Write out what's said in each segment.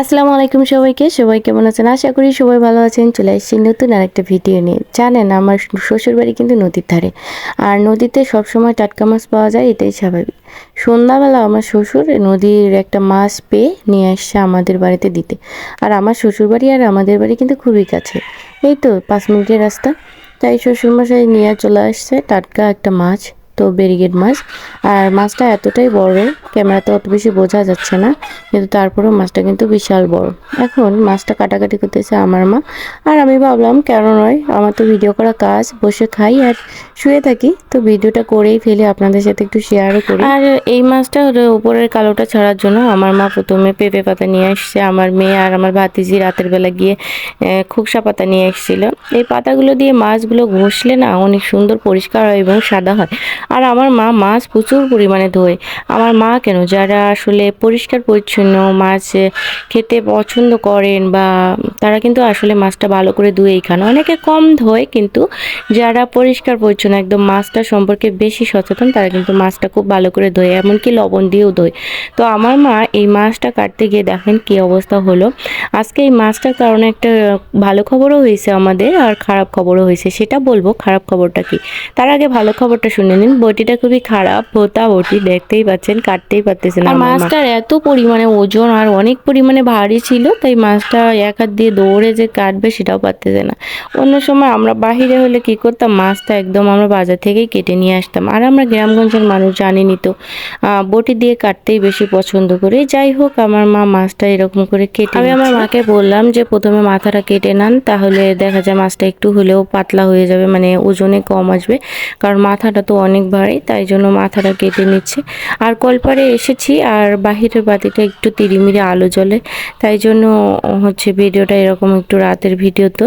আসসালামু আলাইকুম সবাইকে। সবাই কেমন আছেন? আশা করি সবাই ভালো আছেন। চলে এসেছি নতুন আর একটা ভিডিও নিয়ে। জানেন, আমার শ্বশুর বাড়ি কিন্তু নদীর ধারে। আর নদীতে সবসময় টাটকা মাছ পাওয়া যায়, এটাই স্বাভাবিক। সন্ধ্যাবেলা আমার শ্বশুর নদীর একটা মাছ পেয়ে নিয়ে আসছে আমাদের বাড়িতে দিতে। আর আমার শ্বশুর বাড়ি আর আমাদের বাড়ি কিন্তু খুবই কাছে। এই তো, পাঁচ মিনিটের রাস্তা। তাই শ্বশুরমশাই নিয়ে চলে আসছে টাটকা একটা মাছ। তো ব্যারিগেড মাছ। আর মাছটা এতটাই বড়, ক্যামেরাতে অত বেশি বোঝা যাচ্ছে না, কিন্তু তারপরেও মাছটা কিন্তু বিশাল বড়। এখন মাছটা কাটাকাটি করতেছে আমার মা। আর আমি ভাবলাম, কেন নয়, আমার তো ভিডিও করা কাজ, বসে খাই আর শুয়ে থাকি। তো ভিডিওটা করেই ফেলে, আপনাদের সাথে একটু শেয়ারও করি। আর এই মাছটা হলো উপরের কালোটা ছাড়ার জন্য আমার মা প্রথমে পেঁপে পাতা নিয়ে আসছে। আমার মেয়ে আর আমার ভাতিজি রাতের বেলা গিয়ে খুকসা পাতা নিয়ে এসেছিল। এই পাতাগুলো দিয়ে মাছগুলো ঘষলে না অনেক সুন্দর পরিষ্কার হয় এবং সাদা হয়। আর আমার মা মাছ প্রচুর পরিমাণে ধোয়। আমার মা কেন? যারা আসলে পরিষ্কার, পরিচ্ছন্ন মাছ খেতে পছন্দ করেন বা তারা কিন্তু আসলে মাছটা ভালো করে ধুয়েই খান। অনেকে কম ধোয়, কিন্তু যারা পরিষ্কার, পরিচ্ছন্ন একদম মাছটা সম্পর্কে বেশি সচেতন, তারা কিন্তু মাছটা খুব ভালো করে ধোয়, এমনকি লবণ দিয়েও ধোয়। তো আমার মা এই মাছটা কাটতে গিয়ে দেখেন কি অবস্থা হলো। আজকে এই মাছটার কারণে একটা ভালো খবরও হয়েছে আমাদের, আর খারাপ খবরও হয়েছে। সেটা বলব, খারাপ খবরটা কি? তার আগে ভালো খবরটা শুনে নিন। বটিটা খুবই খারাপ ভোতা বটি দেখতেই পাচ্ছেন কাটতেই পারতেছেন আর মাছটার এত পরিমাণে ওজন আর অনেক পরিমাণে ভারী ছিল তাই মাছটা এক হাত দিয়ে দৌড়ে যে কাটবে সেটাও পারতেছে না। অন্য সময় আমরা বাহিরে হলে কি করতাম মাছটা একদম আমরা বাজার থেকেই কেটে নিয়ে আসতাম। আর আমরা গ্রামগঞ্জের মানুষ জানিনি তো বটি দিয়ে কাটতেই বেশি পছন্দ করি। যাই হোক আমার মা মাছটা এরকম করে কেটে আমি আমার মাকে বললাম যে প্রথমে মাথাটা কেটে নেন তাহলে দেখা যায় মাছটা একটু হলেও পাতলা হয়ে যাবে মানে ওজনে কম আসবে। কারণ মাথাটা তো অনেক ভারী তাই জন্য মাথাটা কেটে নিচ্ছে। আর কলপারে এসেছি, আর বাহিরের বাতিটা একটু তিরিমিরি আলো জ্বলে, তাই জন্য হচ্ছে ভিডিওটা এরকম একটু রাতের ভিডিও তো।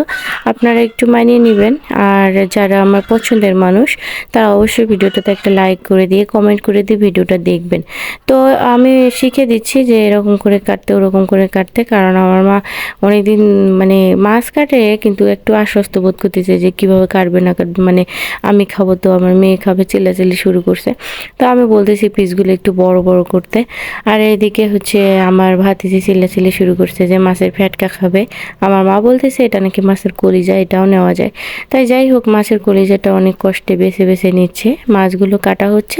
আপনারা একটু মানিয়ে নেবেন, আর যারা আমার পছন্দের মানুষ, তারা অবশ্যই ভিডিওটাতে একটা লাইক করে দিয়ে, কমেন্ট করে দিয়ে ভিডিওটা দেখবেন। তো আমি শিখে দিচ্ছি যে এরকম করে কাটতে, ওরকম করে কাটতে, কারণ আমার মা অনেকদিন মানে মাছ কাটে, কিন্তু একটু আশ্বস্ত বোধ করতেছে যে কীভাবে কাটবে না কাটবে মানে আমি খাব তো, আমার মেয়ে খাবে চিল্লাচিল্লি শুরু করছে। তো আমি বলতেছি পিসগুলো একটু বড় বড় করতে। আর এদিকে হচ্ছে আমার ভাতিজি চিল্লাচিল্লি শুরু করছে যে মাছের ফ্যাটকা খাবে। আমার মা বলতেছে, এটা নাকি মাছের কলিজা, এটাও নেওয়া যায়। তাই যাই হোক, মাছের কলিজাটা অনেক কষ্টে বেছে বেছে নিচ্ছে। মাছগুলো কাটা হচ্ছে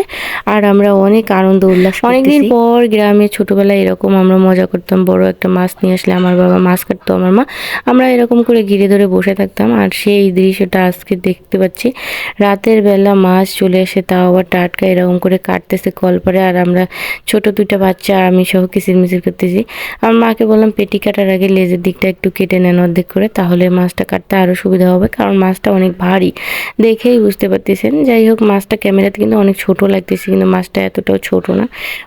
আর আমরা অনেক আনন্দ, উল্লাস অনেকদিন পর গ্রামে ছোটবেলায় এরকম আমরা মজা করতাম, বড় একটা মাছ নিয়ে আসলে আমার বাবা মাছ কাটতো আমার মা। আমরা এরকম করে ঘিরে ধরে বসে থাকতাম আর সেই দৃশ্যটা আজকে দেখতে পাচ্ছি। রাতের বেলা মাছ চলে এসে তাও আবার টাটকা এরকম করে কাটতেছে কলপারে আর আমরা ছোট দুইটা বাচ্চা আর আমি সহ কিচির মিচির করতেছি। আমার মাকে বললাম পেটি কাটার আগে লেজের দিকটা একটু কেটে নেন অর্ধেক করে তাহলে মাছটা কাটতে আরও সুবিধা হবে। কারণ মাছটা অনেক ভারী। দেখেই বুঝতে পারতেছেন। যাই হোক মাছটা ক্যামেরাতে কিন্তু অনেক ছোট লাগতেছে কিন্তু মাছটা এতটাও ছোট না।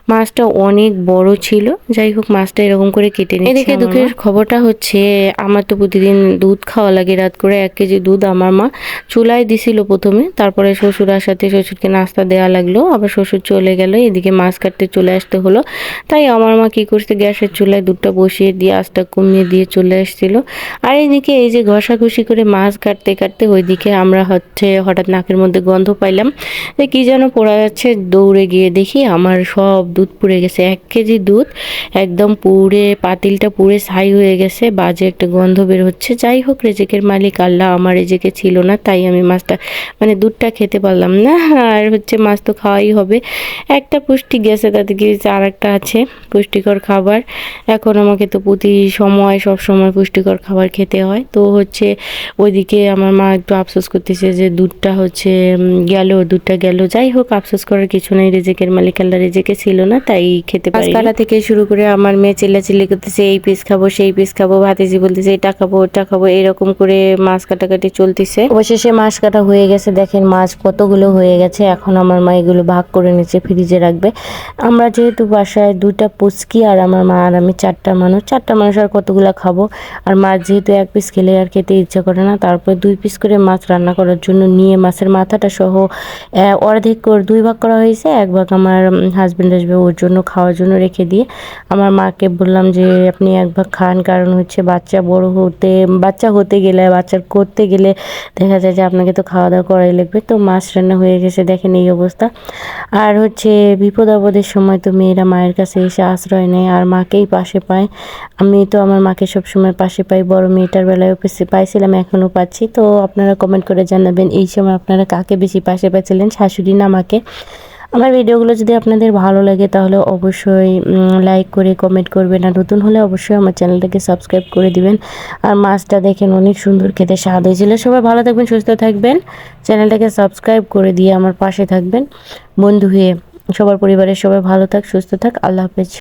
মাছটা অনেক বড় ছিল। যাই হোক মাছটা এরকম করে কেটে নিয়ে এদিকে দুঃখের খবরটা হচ্ছে আমার তো প্রতিদিন দুধ খাওয়া লাগে রাত করে এক কেজি দুধ আমার মা চুলায় দিছিল প্রথমে। তারপরে শ্বশুর আসাতে শ্বশুরকে নাস্তা দেওয়া লাগল, আবার শ্বশুর চলে গেল, এদিকে মাছ কাটতে চলে আসতে হলো। তাই আমার মা কি করছে, গ্যাসের চুলায় দুধটা বসিয়ে দিয়ে, আঁচটা কমিয়ে দিয়ে চলে আসছিল। আর এদিকে এই যে ঘষাঘষি করে মাছ কাটতে কাটতে ওইদিকে আমরা হচ্ছে হঠাৎ নাকের মধ্যে গন্ধ পাইলাম যে কি যেন পড়া যাচ্ছে দৌড়ে গিয়ে দেখি আমার সব দুধ পুড়ে গেছে, এক কেজি দুধ একদম পুড়ে, পাতিলটা পুড়ে ছাই হয়ে গেছে, বাজে একটা গন্ধ বের হচ্ছে। যাই হোক, রেজেকের মালিক, আল্লাহ আমার রেজেকে ছিল না, তাই আমি মাছটা মানে দুধটা খেতে পারলাম না। আর হচ্ছে মাছ তো খাওয়াই হবে। একটা পুষ্টি গেছে তাতে কি আর একটা আছে পুষ্টিকর খাবার। এখন আমাকে তো প্রতি সময় সব সময় পুষ্টিকর খাবার খেতে হয়। তো হচ্ছে ওইদিকে আমার মা একটু আফসোস করতেছে যে দুধটা হচ্ছে গেল দুধটা গেল। যাই হোক আফসোস করার কিছু নেই। রেজেকের মালিক আল্লাহ রেজেকে ছিল না তাই খেতে পারি কালা থেকে শুরু করে আমার মেয়ে চিল্লাচিল্লি করতেছে এই পিস খাব সেই পিস খাব ভাতিজি বলতেছে এটা খাব ওটা খাব এরকম করে মাছ কাটাকাটি চলতেছে। অবশেষে মাছ কাটা হয়ে গেছে দেখেন মাছ কতগুলো হয়ে গেছে। এখন আমার মা এগুলো ভাগ করে নিচ্ছে ফ্রিজে রাখবে। আমরা যেহেতু বাসায় দুইটা পুচকি আর আমার মা আর আমি চারটা মানুষ চারটা মানুষ আর কতগুলো খাব? আর মাছ যেহেতু এক পিস খেলে আর খেতে ইচ্ছা করে না, তারপর দুই পিস করে মাছ রান্না করার জন্য নিয়ে মাছের মাথাটা সহ অর্ধেক করে দুই ভাগ করা হয়েছে, এক ভাগ আমার হাজব্যান্ড আসবে ওর জন্য খাওয়ার জন্য রেখে দিয়ে। আমার মাকে বললাম যে, আপনি এক ভাগ খান, কারণ হচ্ছে বাচ্চা বড় হতে, বাচ্চা হতে গেলে বাচ্চার করতে গেলে দেখা যায় যে আপনাকে তো খাওয়া দাওয়া করাই লাগবে। তো মাছ রান্না হয়ে গেছে দেখেন এই অবস্থা। আর হচ্ছে বিপদ আপদের সময় তো মেয়েরা মায়ের কাছে এসে আশ্রয় নেয় আর মাকেই পাশে পায়। আমি তো আমার মাকে সবসময় পাশে পাই, বড় মেয়েটার বেলায় পাইছিলাম, এখনও পাচ্ছি। তো আপনারা কমেন্ট করে জানাবেন, এই সময় আপনারা কাকে বেশি পাশে পাচ্ছিলেন শাশুড়ি না মাকে? আমার ভিডিওগুলো যদি আপনাদের ভালো লাগে, তাহলে অবশ্যই লাইক করে কমেন্ট করবেন। আর নতুন হলে অবশ্যই আমার চ্যানেলটাকে সাবস্ক্রাইব করে দিবেন। আর মাছটা দেখেন অনেক সুন্দর খেতে, স্বাদ হয়েছিল। সবাই ভালো থাকবেন, সুস্থ থাকবেন। চ্যানেলটাকে সাবস্ক্রাইব করে দিয়ে আমার পাশে থাকবেন। বন্ধু হয়ে সবার পরিবারের সবাই ভালো থাক, সুস্থ থাক। আল্লাহ হাফেজ।